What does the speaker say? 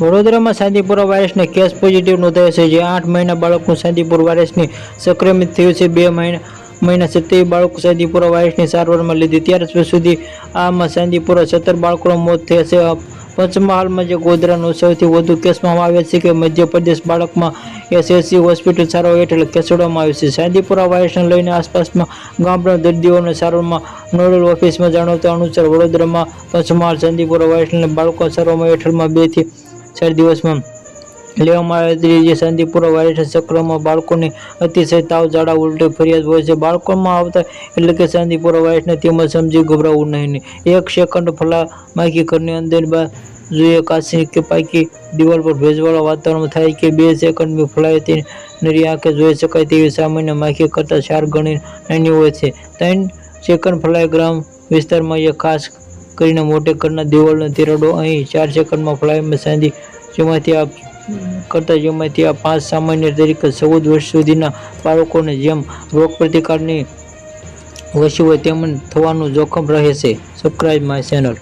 વડોદરામાં શાંતિપુરા વાયરસનો case positive નોંધાયો છે. જે આઠ મહિના બાળકનું શાંતિપુર વાયરસની સંક્રમિત થયું છે. બે મહિના મહિના સત્યાવીસ બાળકો શાંતિપુરા વાયરસની સારવારમાં લીધી. ત્યાર સુધી આમાં શાંતિપુર સત્તર બાળકોનો મોત થયા છે. પંચમહાલમાં જે ગોધરાનો સૌથી વધુ કેસમાં આવ્યા છે કે મધ્યપ્રદેશ બાળકમાં એસએસસી હોસ્પિટલ સારવાર હેઠળ ખસેડવામાં આવ્યું છે. શાંતિપુરા વાયરસને લઈને આસપાસના ગામડા દર્દીઓને સારવારમાં નોડલ ઓફિસમાં જણાવતા અનુસાર વડોદરામાં પંચમહાલ શાંતિપુરા વાયરસને બાળકો સારવારમાં હેઠળમાં બેથી ચાર દિવસમાં લેવામાં આવે છે. જે શાંતિપૂર્વક વાયરસ ચક્રમાં બાળકોને અતિશય તાવ, ઝાડા, ઉલટી ફરિયાદ હોય છે. બાળકોમાં આવતા એટલે કે શાંતિપૂર્વક વાયરસને તેમજ સમજી ગભરાવું નહીં. એક સેકન્ડ ફલા માખી ઘરની અંદર બાદ જોઈએ કાશી કે પાકી દિવાલ પર ભેજવાળા વાતાવરણ થાય કે બે સેકન્ડમાં ફલાય તે નરી આંખે જોઈ શકાય તેવી સામાન્ય માખી કરતાં ચાર ગણી નાની હોય છે. ત્રણ સેકન્ડ ફલાય ગ્રામ વિસ્તારમાં એ ખાસ કરીને મોટે કરના દિવાલનો તિરાડો અહીં ચાર સેકન્ડમાં ફ્લાયમાં સાંધી જેમાંથી આ કરતા જેમાંથી આ પાંચ સામાન્ય તરીકે ચૌદ વર્ષ સુધીના બાળકોને જેમ રોગપ્રતિકારની ઓછી હોય તેમ થવાનું જોખમ રહે છે. Subscribe my channel